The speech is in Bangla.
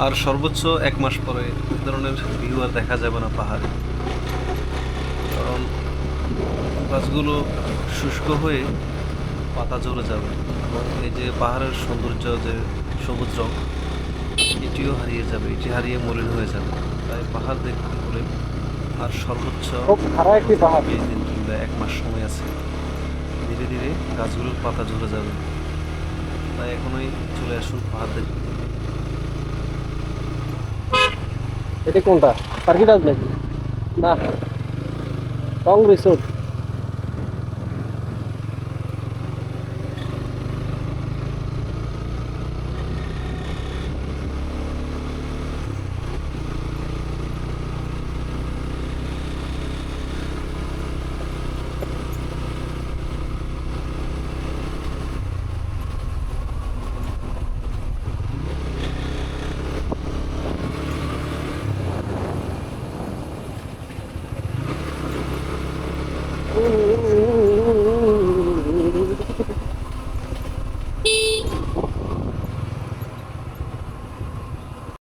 আর সর্বোচ্চ এক মাস পরে এই ধরনের ভিউ আর দেখা যাবে না পাহাড়ে। কারণ গাছগুলো শুষ্ক হয়ে পাতা ঝরে যাবে এবং এই যে পাহাড়ের সৌন্দর্য যে সবুজ রং এটিও হারিয়ে যাবে এটি হারিয়ে মলিন হয়ে যাবে। তাই পাহাড় দেখতে হলে আর সর্বোচ্চ বিশ দিন কিংবা এক মাস সময় আছে। ধীরে ধীরে গাছগুলোর পাতা ঝরে যাবে। তাই এখনই চলে আসুন পাহাড় দেখতে। এটি কোনটা? পার্কিটাজ নাকি না। টং রিসোর্ট। Ooh.